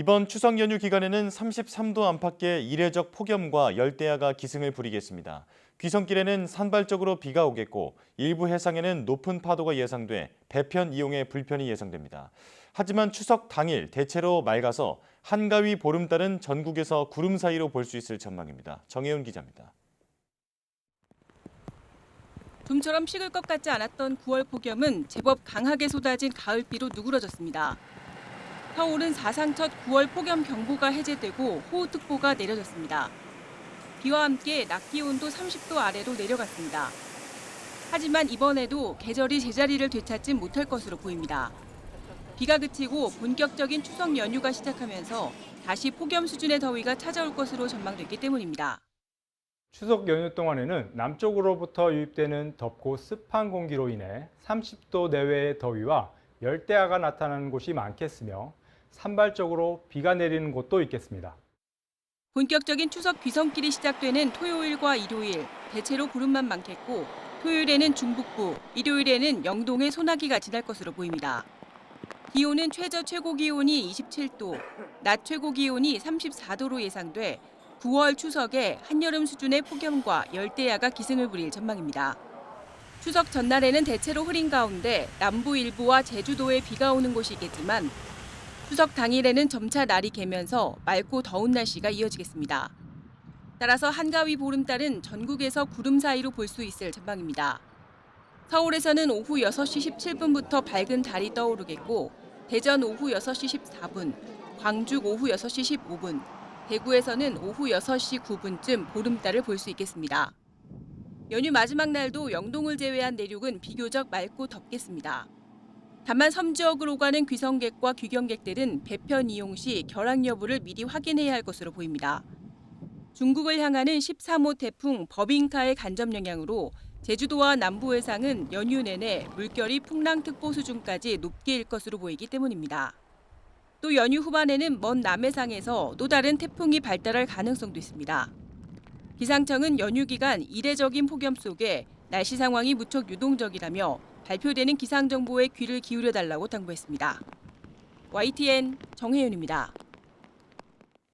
이번 추석 연휴 기간에는 33도 안팎의 이례적 폭염과 열대야가 기승을 부리겠습니다. 귀성길에는 산발적으로 비가 오겠고 일부 해상에는 높은 파도가 예상돼 배편 이용에 불편이 예상됩니다. 하지만 추석 당일 대체로 맑아서 한가위 보름달은 전국에서 구름 사이로 볼 수 있을 전망입니다. 정혜윤 기자입니다. 좀처럼 식을 것 같지 않았던 9월 폭염은 제법 강하게 쏟아진 가을비로 누그러졌습니다. 서울은 사상 첫 9월 폭염 경보가 해제되고 호우특보가 내려졌습니다. 비와 함께 낮 기온도 30도 아래로 내려갔습니다. 하지만 이번에도 계절이 제자리를 되찾진 못할 것으로 보입니다. 비가 그치고 본격적인 추석 연휴가 시작하면서 다시 폭염 수준의 더위가 찾아올 것으로 전망됐기 때문입니다. 추석 연휴 동안에는 남쪽으로부터 유입되는 덥고 습한 공기로 인해 30도 내외의 더위와 열대야가 나타나는 곳이 많겠으며 산발적으로 비가 내리는 곳도 있겠습니다. 본격적인 추석 귀성길이 시작되는 토요일과 일요일 대체로 구름만 많겠고 토요일에는 중북부, 일요일에는 영동의 소나기가 지날 것으로 보입니다. 기온은 최저 최고 기온이 27도, 낮 최고 기온이 34도로 예상돼 9월 추석에 한여름 수준의 폭염과 열대야가 기승을 부릴 전망입니다. 추석 전날에는 대체로 흐린 가운데 남부 일부와 제주도에 비가 오는 곳이 있겠지만 추석 당일에는 점차 날이 개면서 맑고 더운 날씨가 이어지겠습니다. 따라서 한가위 보름달은 전국에서 구름 사이로 볼 수 있을 전망입니다. 서울에서는 오후 6시 17분부터 밝은 달이 떠오르겠고 대전 오후 6시 14분, 광주 오후 6시 15분, 대구에서는 오후 6시 9분쯤 보름달을 볼 수 있겠습니다. 연휴 마지막 날도 영동을 제외한 내륙은 비교적 맑고 덥겠습니다. 다만 섬 지역으로 가는 귀성객과 귀경객들은 배편 이용 시 결항 여부를 미리 확인해야 할 것으로 보입니다. 중국을 향하는 13호 태풍 버빙카의 간접 영향으로 제주도와 남부 해상은 연휴 내내 물결이 풍랑특보 수준까지 높게 일 것으로 보이기 때문입니다. 또 연휴 후반에는 먼 남해상에서 또 다른 태풍이 발달할 가능성도 있습니다. 기상청은 연휴 기간 이례적인 폭염 속에 날씨 상황이 무척 유동적이라며 발표되는 기상 정보에 귀를 기울여 달라고 당부했습니다. YTN 정혜윤입니다.